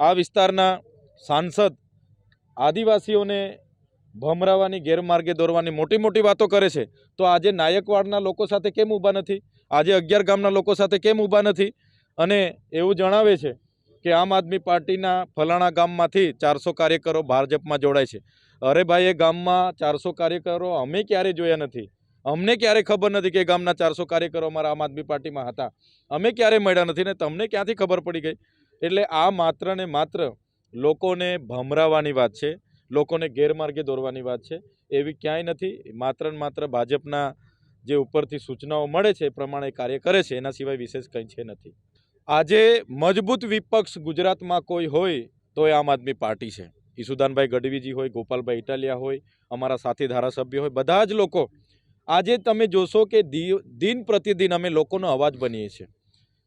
આ વિસ્તારના સાંસદ આદિવાસીઓને ભમરાવાની ગેરમાર્ગે દોરવાની મોટી મોટી વાતો કરે છે. તો આજે નાયકવાડના લોકો સાથે કેમ ઊભા નથી? આજે અગિયાર ગામના લોકો સાથે કેમ ઊભા નથી? અને એવું જણાવે છે કે આમ આદમી પાર્ટીના ફલાણા ગામમાંથી ચારસો કાર્યકરો ભાજપમાં જોડાય છે. અરે ભાઈ, એ ગામમાં ચારસો કાર્યકરો અમે ક્યારે જોયા નથી? અમને ક્યારે ખબર નથી કે ગામના ચારસો કાર્યકરો અમારા આમ આદમી પાર્ટીમાં હતા? અમે ક્યારે મળ્યા નથી ને તમને ક્યાંથી ખબર પડી ગઈ? એટલે આ માત્ર ને માત્ર લોકોને ભમરાવાની વાત છે, લોકોને ગેરમાર્ગે દોરવાની વાત છે, એવી ક્યાંય નથી. માત્ર ને માત્ર ભાજપના જે ઉપરથી સૂચનાઓ મળે છે એ પ્રમાણે કાર્ય કરે છે, એના સિવાય વિશેષ કંઈ છે નથી. આજે મજબૂત વિપક્ષ ગુજરાતમાં કોઈ હોય તો એ આમ આદમી પાર્ટી છે. ઈસુદાનભાઈ ગઢવીજી હોય, ગોપાલભાઈ ઇટાલિયા હોય, અમારા સાથી ધારાસભ્ય હોય, બધા જ લોકો. આજે તમે જોશો કે દિન પ્રતિદિન અમે લોકોનો અવાજ બનીએ છીએ.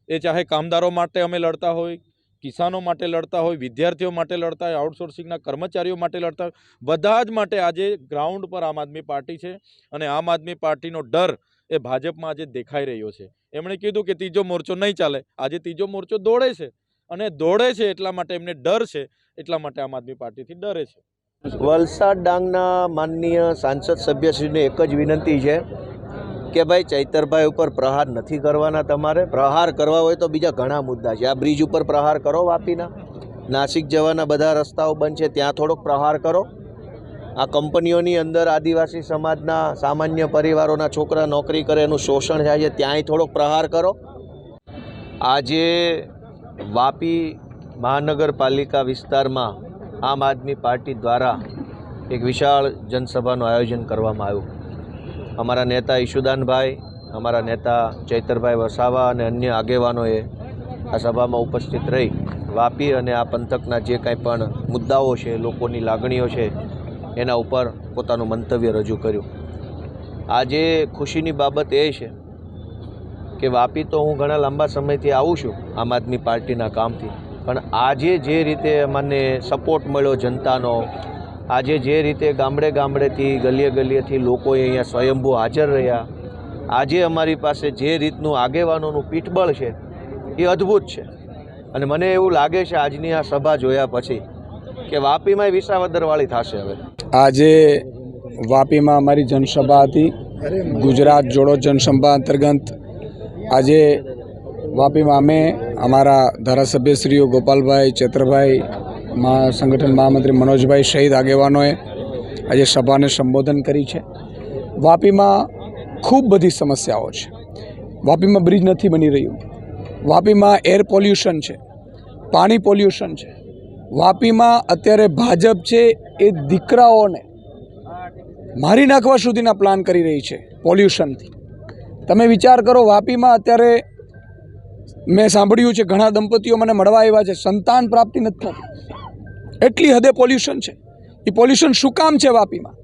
એ ચાહે કામદારો માટે અમે લડતા હોય કિસાનો માટે લડતા હોય, વિદ્યાર્થીઓ માટે લડતા હોય આઉટસોર્સિંગના કર્મચારીઓ માટે લડતા હોય, બધા જ માટે આજે ગ્રાઉન્ડ પર આમ આદમી પાર્ટી છે અને આમ આદમી પાર્ટીનો ડર એ ભાજપમાં આજે દેખાઈ રહ્યો છે. એમણે કીધું કે ત્રીજો મોરચો નહીં ચાલે. આજે ત્રીજો મોરચો દોડે છે અને દોડે છે એટલા માટે એમને ડર છે, એટલા માટે આમ આદમી પાર્ટીથી ડરે છે. વલસાડ ડાંગના માનનીય સાંસદ સભ્યશ્રીને એક જ વિનંતી છે કે ભાઈ ચૈતરભાઈ ઉપર પ્રહાર નથી કરવાના તમારે? પ્રહાર કરવા હોય તો બીજા ઘણા મુદ્દા છે. આ બ્રિજ ઉપર પ્રહાર કરો વાપીના. નાસિક જવાના બધા રસ્તાઓ બંધ છે. ત્યાં થોડોક પ્રહાર કરો. આ કંપનીઓની અંદર આદિવાસી સમાજના સામાન્ય પરિવારોના છોકરા નોકરી કરે, એનું શોષણ થાય છે. ત્યાંય થોડોક પ્રહાર કરો. આજે વાપી મહાનગરપાલિકા વિસ્તારમાં આમ આદમી પાર્ટી દ્વારા એક વિશાળ જનસભાનું આયોજન કરવામાં આવ્યું. અમારા નેતા ઈશુદાનભાઈ, અમારા નેતા ચૈતરભાઈ વસાવા અને અન્ય આગેવાનોએ આ સભામાં ઉપસ્થિત રહી વાપી અને આ પંથકના જે કાંઈ પણ મુદ્દાઓ છે, લોકોની લાગણીઓ છે, એના ઉપર પોતાનું મંતવ્ય રજૂ કર્યું. આજે ખુશીની બાબત એ છે કે વાપી તો હું ઘણા લાંબા સમયથી આવું છું આમ આદમી પાર્ટીના કામથી, પણ આજે જે રીતે મને સપોર્ટ મળ્યો જનતાનો આજે જે રીતે ગામડે ગામડેથી, ગલીએ ગલીએથી લોકોએ અહીંયા સ્વયંભૂ હાજર રહ્યા, આજે અમારી પાસે જે રીતનું આગેવાનોનું પીઠબળ છે, એ અદ્ભુત છે. અને મને એવું લાગે છે આજની આ સભા જોયા પછી કે વાપીમાં વિસાવદરવાળી થશે હવે. આજે વાપીમાં અમારી જનસભા હતી, ગુજરાત જોડો જનસભા અંતર્ગત. આજે વાપીમાં અમે અમારા ધારાસભ્યશ્રીઓ ગોપાલભાઈ, ચેત્રભાઈ મહા સંગઠન મહામંત્રી મનોજભાઈ સહિત આગેવાનોએ આજે સભાને સંબોધન કરી છે. વાપીમાં ખૂબ બધી સમસ્યાઓ છે. વાપીમાં બ્રિજ નથી બની રહ્યું. વાપીમાં એર પોલ્યુશન છે. પાણી પોલ્યુશન છે. વાપીમાં અત્યારે ભાજપ છે એ દીકરાઓને મારી નાખવા સુધીના પ્લાન કરી રહી છે પોલ્યુશનથી. તમે વિચાર કરો વાપીમાં અત્યારે મેં સાંભળ્યું છે ઘણા દંપતીઓ મને મળવા આવ્યા છે. સંતાન પ્રાપ્તિ નથી થતી. એટલી હદે પોલ્યુશન છે. એ પોલ્યુશન શું કામ છે વાપીમાં?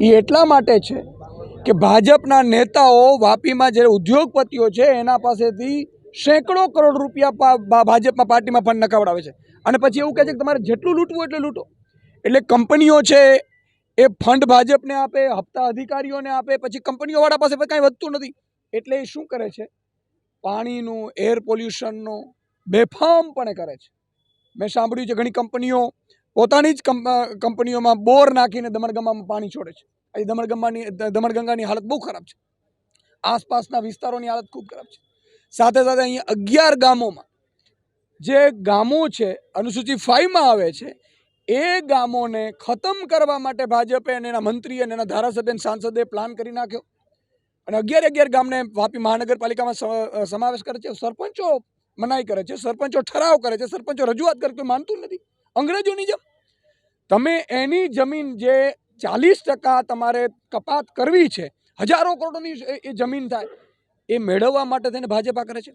એ એટલા માટે છે કે ભાજપના નેતાઓ વાપીમાં જે ઉદ્યોગપતિઓ છે, એના પાસેથી સેંકડો કરોડ રૂપિયા ભાજપમાં પાર્ટીમાં ફંડ નખાવડાવે છે. અને પછી એવું કહે છે કે તમારે જેટલું લૂંટવું એટલું લૂંટો. એટલે કંપનીઓ છે, એ ફંડ ભાજપને આપે, હપ્તા અધિકારીઓને આપે, પછી કંપનીઓવાળા પાસે કાંઈ વધતું નથી. એટલે એ શું કરે છે? પાણીનું એર પોલ્યુશનનું બેફામપણે કરે છે. મેં સાંભળ્યું છે ઘણી કંપનીઓ પોતાની જ કંપ- કંપનીઓમાં બોર નાખીને દમણગંગામાં પાણી છોડે છે. અહીં દમણગંગાની દમણગંગાની હાલત બહુ ખરાબ છે. આસપાસના વિસ્તારોની હાલત ખૂબ ખરાબ છે. સાથે સાથે અહીંયા અગિયાર ગામોમાં જે ગામો છે અનુસૂચિત ફાઈવમાં આવે છે, એ ગામોને ખતમ કરવા માટે ભાજપે અને એના મંત્રી અને એના ધારાસભ્ય સાંસદે પ્લાન કરી નાખ્યો. અને અગિયાર અગિયાર ગામને વાપી મહાનગરપાલિકામાં સમાવેશ કરે છે. સરપંચો મનાઈ કરે છે, સરપંચો ઠરાવ કરે છે, સરપંચો રજૂઆત કરે કોઈ માનતું નથી. અંગ્રેજોની જેમ. તમે એની જમીન જે ચાલીસ ટકા તમારે કપાત કરવી છે, હજારો કરોડોની એ- જમીન થાય, એ મેળવવા માટે તેને ભાજપા કરે છે.